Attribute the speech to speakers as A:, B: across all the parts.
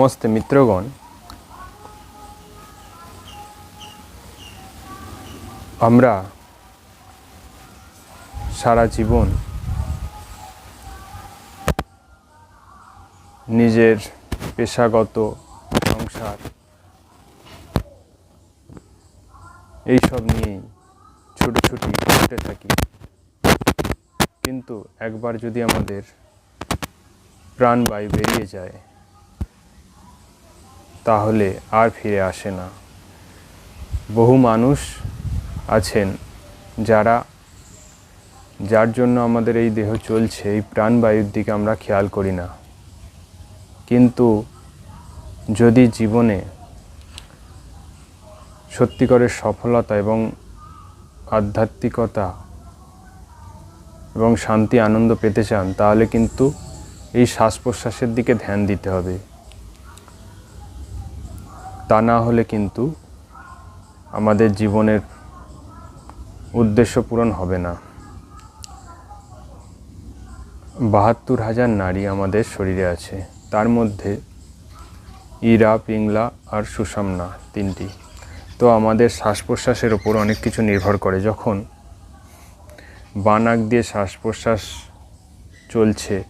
A: নমস্তে মিত্রগণ আমরা সারা জীবন নিজের পেশাগত সংসার এইসব নিয়েই ছুটোছুটি করতে থাকি। কিন্তু একবার যদি আমাদের প্রাণবায়ু বেরিয়ে যায় তাহলে আর ফিরে আসে না। বহু মানুষ আছেন যারা, যার জন্য আমাদের এই দেহ চলছে, এই প্রাণবায়ুর দিকে আমরা খেয়াল করি না। কিন্তু যদি জীবনে সত্যিকারের সফলতা এবং আধ্যাত্মিকতা এবং শান্তি, আনন্দ পেতে চান, তাহলে কিন্তু এই শ্বাস প্রশ্বাসের দিকে ধ্যান দিতে হবে। তা না হলে কিন্তু আমাদের জীবনের উদ্দেশ্য পূরণ হবে না। বাহাত্তর হাজার নারী আমাদের শরীরে আছে। তার মধ্যে ইরা পিংলা আর সুষমনা তিনটি। তো আমাদের শ্বাস প্রশ্বাসের ওপর অনেক কিছু নির্ভর করে। যখন বানাক দিয়ে শ্বাস প্রশ্বাস চলছে,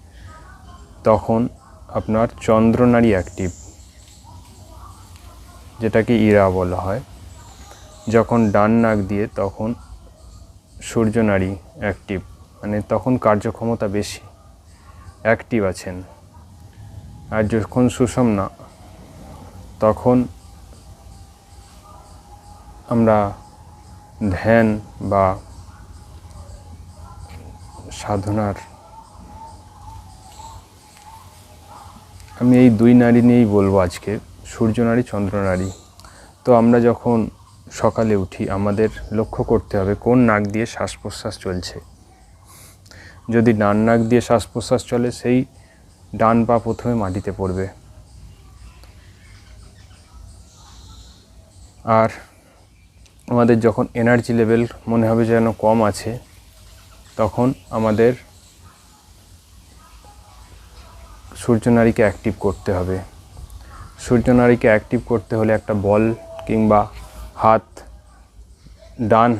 A: তখন আপনার চন্দ্রনারী অ্যাক্টিভ যেটাকে ইরা বলা হয়, যখন ডান নাক দিয়ে তখন সূর্যনারী অ্যাক্টিভ মানে তখন কার্যক্ষমতা বেশি অ্যাক্টিভ আছেন। আর যখন সুষম না, তখন আমরা ধ্যান বা সাধনার, আমি এই দুই নারী নিয়েই বলব আজকে। সূর্যনারী, চন্দ্রনারী। তো আমরা যখন সকালে উঠি, আমাদের লক্ষ্য করতে হবে কোন নাক দিয়ে শ্বাস প্রশ্বাস চলছে। যদি ডান নাক দিয়ে শ্বাস প্রশ্বাস চলে, সেই ডান পা প্রথমে মাটিতে পড়বে। আর আমাদের যখন এনার্জি লেভেল মনে হবে যেন কম আছে, তখন আমাদের সূর্যনারীকে অ্যাক্টিভ করতে হবে। সূর্যনারীকে অ্যাক্টিভ করতে হলে একটা বল কিংবা হাত ডান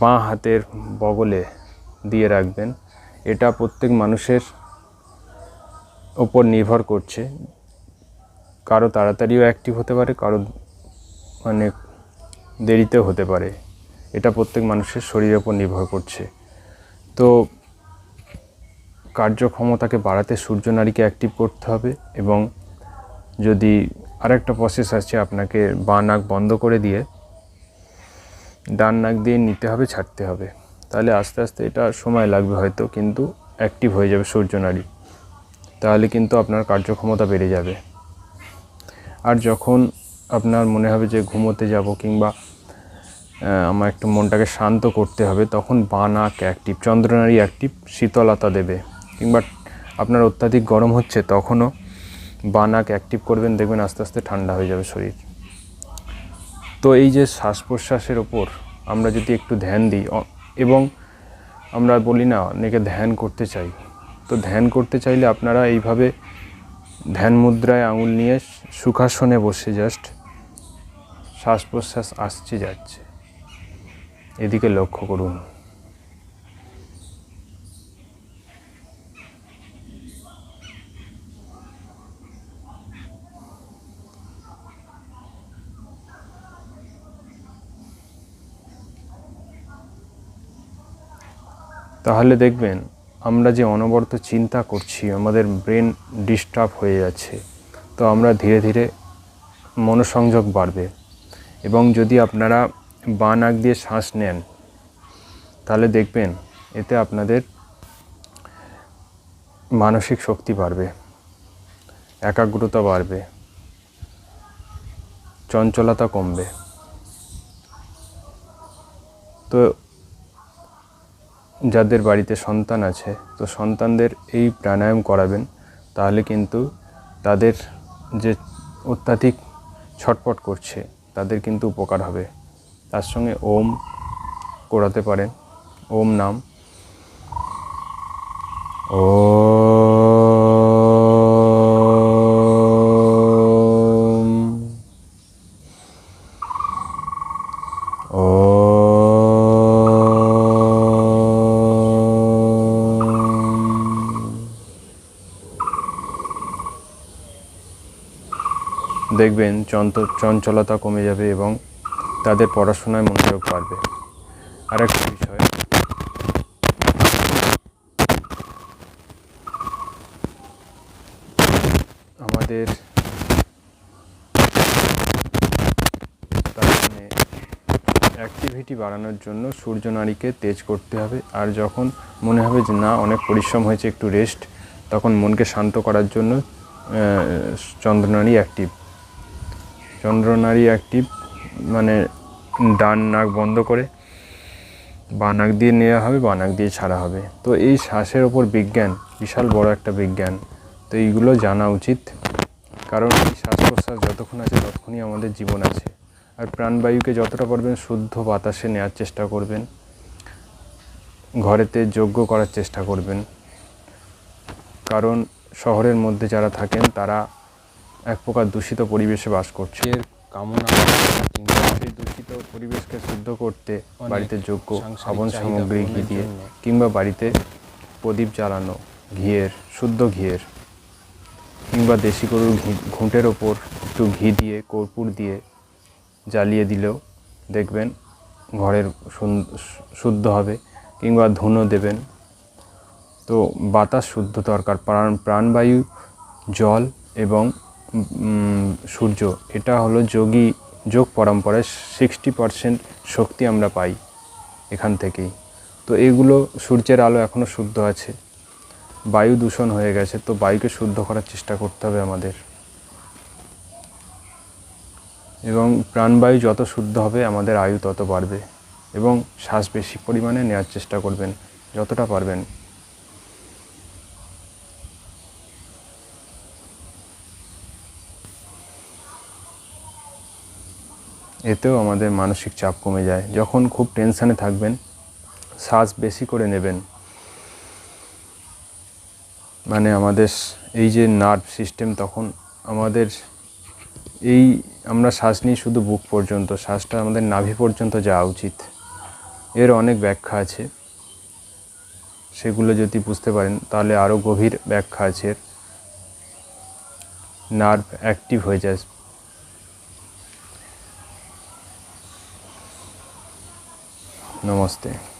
A: বাঁ হাতের বগলে দিয়ে রাখবেন। এটা প্রত্যেক মানুষের ওপর নির্ভর করছে। কারও তাড়াতাড়িও অ্যাক্টিভ হতে পারে, কারও মানে দেরিতেও হতে পারে। এটা প্রত্যেক মানুষের শরীরের ওপর নির্ভর করছে। তো কার্যক্ষমতাকে বাড়াতে সূর্যনারীকে অ্যাক্টিভ করতে হবে এবং যদি আরেকটা প্রসেস আছে আপনাকে বাঁ নাক বন্ধ করে দিয়ে, ডান নাক দিয়ে নিতে হবে, ছাড়তে হবে। তাহলে আস্তে আস্তে এটা সময় লাগবে হয়তো, কিন্তু অ্যাক্টিভ হয়ে যাবে সূর্যনারী। তাহলে কিন্তু আপনার কার্যক্ষমতা বেড়ে যাবে। আর যখন আপনার মনে হবে যে ঘুমোতে যাব কিংবা আমার একটু মনটাকে শান্ত করতে হবে, তখন বাঁ নাক অ্যাক্টিভ চন্দ্রনারী অ্যাক্টিভ শীতলতা দেবে। কিংবা আপনার অত্যাধিক গরম হচ্ছে, তখনও বানাক অ্যাক্টিভ করবেন, দেখবেন আস্তে আস্তে ঠান্ডা হয়ে যাবে শরীর। তো এই যে শ্বাস প্রশ্বাসের ওপর আমরা যদি একটু ধ্যান দিই এবং আমরা বলি না, অনেকে ধ্যান করতে চাই। তো ধ্যান করতে চাইলে আপনারা এইভাবে ধ্যান মুদ্রায় আঙুল নিয়ে সুখাসনে বসে জাস্ট শ্বাস প্রশ্বাস আসছে যাচ্ছে। এদিকে লক্ষ্য করুন। তাহলে দেখবেন, আমরা যে অনবরত চিন্তা করছি, আমাদের ব্রেন ডিস্টার্ব হয়ে যাচ্ছে। তো আমরা ধীরে ধীরে মনোসংযোগ বাড়বে। এবং যদি আপনারা বাঁ নাক দিয়ে শ্বাস নেন, তাহলে দেখবেন, এতে আপনাদের মানসিক শক্তি বাড়বে, একাগ্রতা বাড়বে, চঞ্চলতা কমবে। তো যাদের বাড়িতে সন্তান আছে, তো সন্তানদের এই প্রাণায়াম করাবেন, তাহলে কিন্তু তাদের যে অত্যাধিক ছটপট করছে, তাদের কিন্তু উপকার হবে। তার সঙ্গে ওম করাতে পারেন। ওম নাম। ও দেখবেন চঞ্চলতা কমে যাবে এবং তাদের পড়াশোনায় মনোযোগ বাড়বে। আর একটা বিষয়। আমাদের অ্যাক্টিভিটি বাড়ানোর জন্য সূর্য নারীকে তেজ করতে হবে। আর যখন মনে হবে যে না, অনেক পরিশ্রম হয়েছে, একটু রেস্ট তখন মনকে শান্ত করার জন্য চন্দ্রনারী অ্যাক্টিভ চন্দ্রনারী অ্যাক্টিভ মানে ডান নাক বন্ধ করে বা নাক দিয়ে নেওয়া হবে, বা নাক দিয়ে ছাড়া হবে। তো এই শ্বাসের ওপর বিজ্ঞান, বিশাল বড় একটা বিজ্ঞান। তো এইগুলো জানা উচিত, কারণ এই শ্বাস প্রশ্বাস যতক্ষণ আছে ততক্ষণই আমাদের জীবন আছে। আর প্রাণবায়ুকে যতটা পারবেন শুদ্ধ বাতাসে নেওয়ার চেষ্টা করবেন, ঘরেতে যোগ্য করার চেষ্টা করবেন। কারণ শহরের মধ্যে যারা থাকেন তারা এক প্রকার দূষিত পরিবেশে বাস করছে। এর কামনা সেই দূষিত পরিবেশকে শুদ্ধ করতে বাড়িতে যোগ্য
B: চাহিদা
A: সামগ্রী ঘি দিয়ে কিংবা বাড়িতে প্রদীপ জ্বালানো ঘিয়ের শুদ্ধ ঘিয়ের কিংবা দেশি গরুর ঘি ঘুঁটের ওপর একটু ঘি দিয়ে কর্পূর দিয়ে জ্বালিয়ে দিলেও দেখবেন ঘরের শুদ্ধ হবে কিংবা ধুনো দেবেন। তো বাতাস শুদ্ধ দরকার। প্রাণ প্রাণবায়ু জল এবং সূর্য। এটা হলো যোগী যোগ পরম্পরায় সিক্সটি পারসেন্ট শক্তি আমরা পাই এখান থেকেই। তো এগুলো সূর্যের আলো এখনও শুদ্ধ আছে। বায়ু দূষণ হয়ে গেছে, তো বায়ুকে শুদ্ধ করার চেষ্টা করতে হবে আমাদের। এবং প্রাণবায়ু যত শুদ্ধ হবে, আমাদের আয়ু তত বাড়বে। এবং শ্বাস বেশি পরিমাণে নেওয়ার চেষ্টা করবেন, যতটা পারবেন। এতেও আমাদের মানসিক চাপ কমে যায়। যখন খুব টেনশানে থাকবেন, শ্বাস বেশি করে নেবেন। মানে আমাদের এই যে নার্ভ সিস্টেম তখন আমাদের এই আমরা শ্বাস নিই শুধু বুক পর্যন্ত, শ্বাসটা আমাদের নাভি পর্যন্ত যাওয়া উচিত। এর অনেক ব্যাখ্যা আছে। সেগুলো যদি বুঝতে পারেন, তাহলে আরও গভীর ব্যাখ্যা আছে। নার্ভ অ্যাক্টিভ হয়ে যায়। ナマステ。